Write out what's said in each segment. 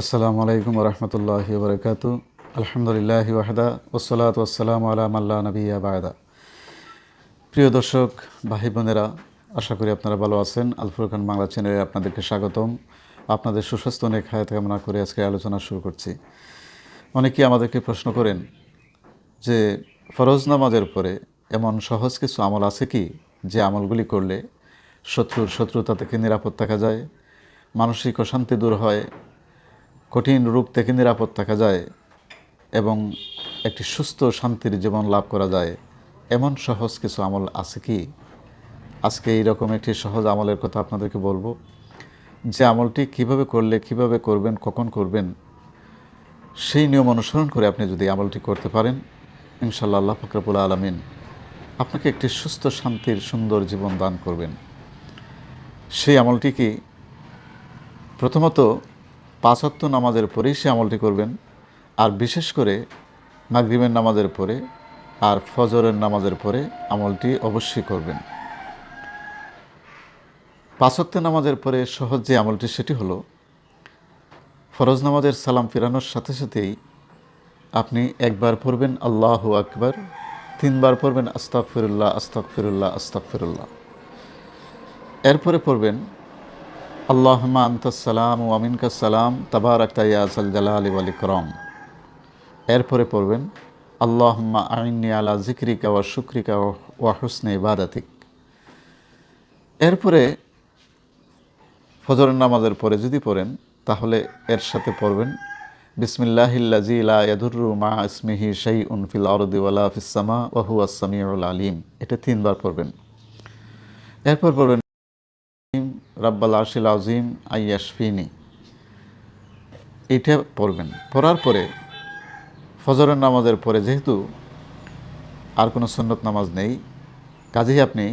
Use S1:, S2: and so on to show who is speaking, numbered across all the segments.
S1: আসসালামু আলাইকুম রহমতুল্লাহ বরকাত আলহামদুলিল্লাহ ওয়াহদা ওসলাত ওসালাম আলাম আল্লাহ নবিয়া বায়দা প্রিয় দর্শক ভাই বোনেরা আশা করি আপনারা ভালো আছেন। আলফুর খান বাংলা চ্যানেলে আপনাদেরকে স্বাগতম। আপনাদের সুস্বাস্থ্য অনেক হায়াত কামনা করে আজকে আলোচনা শুরু করছি। অনেকেই আমাদেরকে প্রশ্ন করেন যে, ফরজ নামাজের পরে এমন সহজ কিছু আমল আছে কি? যে আমলগুলি করলে শত্রুর শত্রুতা থেকে নিরাপদ থাকা যায়, মানসিক অশান্তি দূর হয় কঠিন রূপ থেকে নিরাপদ থাকা যায় এবং একটি সুস্থ শান্তির জীবন লাভ করা যায়। এমন সহজ কিছু আমল আছে কি? আজকে এইরকম একটি সহজ আমলের কথা আপনাদেরকে বলব। যে আমলটি কীভাবে করলে, কীভাবে করবেন, কখন করবেন, সেই নিয়ম অনুসরণ করে আপনি যদি আমলটি করতে পারেন ইনশাল্লাহ আল্লাহ ফকরবুল আলমিন আপনাকে একটি সুস্থ, শান্তির, সুন্দর জীবন দান করবেন। সেই আমলটি কি প্রথমত পাঁচক্ত নামাজের পরেই সে আমলটি করবেন, আর বিশেষ করে মাগরিবের নামাজের পরে আর ফজরের নামাজের পরে আমলটি অবশ্যই করবেন। পাঁচক্ত নামাজের পরে সহজ যে আমলটি সেটি হলো, ফরজ নামাজের সালাম ফিরানোর সাথে সাথেই আপনি একবার পড়বেন আল্লাহ আকবার, তিনবার পড়বেন আস্তাক ফিরুল্লাহ আস্তাক ফিরুল্লাহ আস্তাক ফিরুল্লাহ এরপরে পড়বেন আল্লাহমা আন্তাসালাম ও আমিনকাসালাম তাবারাক তাইয়াসাল জালালি ওয়াল ইকরম। এরপরে পড়বেন আল্লাহমা আইনি আলা জিক্রিকা ওয়া শুক্রিকা ওয়া হুসনে ইবাদাতিক। এরপরে ফজরের নামাজের পরে যদি পড়েন, তাহলে এর সাথে পড়বেন বিসমিল্লাহিল্লাজি মা ইসমিহি শাইউন ফিল আরদি ওয়ালা ফিস সামা ওয়া হুয়া সামিউল আলিম। এটা তিনবার পড়বেন। এরপর পড়বেন রাব্বাল আরশিল আজিম আইয়াশফিনি। এটা পড়বেন। পড়ার পরে ফজরের নামাজের পরে যেহেতু আর কোনো সন্নত নামাজ নেই, কাজেই আপনি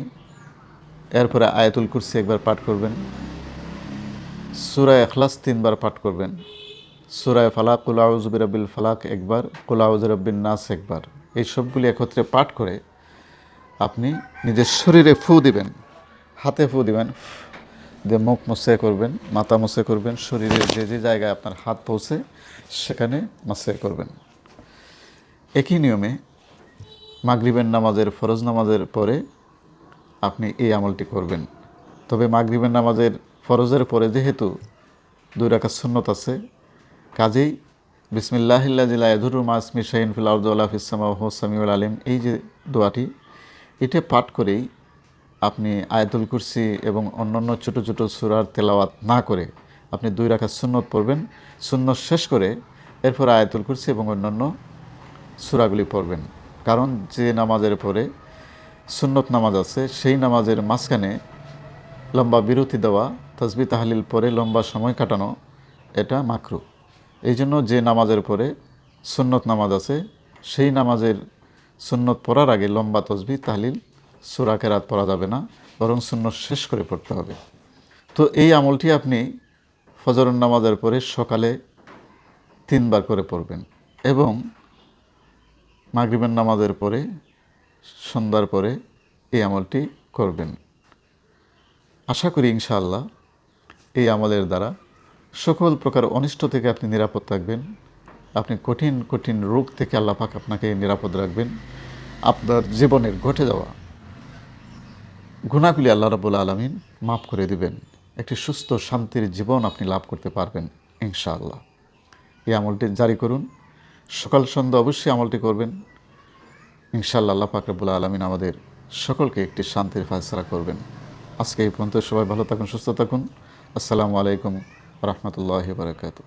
S1: এরপরে আয়াতুল কুরসি একবার পাঠ করবেন, সুরায় এখলাস তিনবার পাঠ করবেন, সুরায় ফালাক কুলাউজবিরাবিল ফালাক একবার কুলাউজরবিন নাস একবার। এই সবগুলি একত্রে পাঠ করে আপনি নিজের শরীরে ফু দিবেন, হাতে ফু দিবেন দিয়ে মুখ মুছে করবেন, মাথা মুছে করবেন শরীরের যে যে জায়গায় আপনার হাত পৌঁছে সেখানে মাসে করবেন। একই নিয়মে মাগরিবের নামাজের ফরজ নামাজের পরে আপনি এই আমলটি করবেন। তবে মাগরিবের নামাজের ফরজের পরে যেহেতু দুই রাখা সুন্নত আছে, কাজেই বিসমিল্লাহিল্লা জিলা এধুরু মাসমি শাহিন ফিল আউদ্দুল্লাহ ফিসামা হোসামিউল আলিম এই যে দোয়াটি, এটা পাঠ করেই আপনি আয়াতুল কুরসি এবং অন্যান্য ছোটো ছোটো সুরার তেলাওয়াত না করে আপনি দুই রাখা সুন্নত পড়বেন, সুন্নত শেষ করে এরপর আয়াতুল কুরসি এবং অন্যান্য সুরাগুলি পড়বেন। কারণ যে নামাজের পরে সুন্নত নামাজ আছে, সেই নামাজের মাঝখানে লম্বা বিরতি দেওয়া, তসবি তাহালিল পরে লম্বা সময় কাটানো, এটা মাকরু। এই জন্য যে নামাজের পরে সুন্নত নামাজ আছে, সেই নামাজের সুন্নত পড়ার আগে লম্বা তসবি তাহলিল সুরা রাত পড়া যাবে না, বরং সুন্নত শেষ করে পড়তে হবে। তো এই আমলটি আপনি ফজরের নামাজের পরে সকালে তিনবার করে পড়বেন এবং মাগরিবের নামাজের পরে, সন্ধ্যার পরে এই আমলটি করবেন। আশা করি ইনশাআল্লাহ এই আমলের দ্বারা সকল প্রকার অনিষ্ট থেকে আপনি নিরাপদ থাকবেন। আপনি কঠিন কঠিন রোগ থেকে আল্লাহ পাক আপনাকে নিরাপদ রাখবেন। আপনার জীবনের ঘটে যাওয়া গুণাগুলি আল্লাহ রাবুল আলমিন মাফ করে দিবেন। একটি সুস্থ, শান্তির জীবন আপনি লাভ করতে পারবেন, ইনশাআল্লাহ। এই আমলটি জারি করুন। সকাল সন্ধ্যা অবশ্যই আমলটি করবেন। ইনশাআল্লাহ আল্লাহ পাক রাবুল আলমিন আমাদের সকলকে একটি শান্তির ফায়সলা করবেন। আজকে এই পর্যন্ত সবাই ভালো থাকুন, সুস্থ থাকুন। আসসালামু আলাইকুম রহমতুল্লাহ বারকাত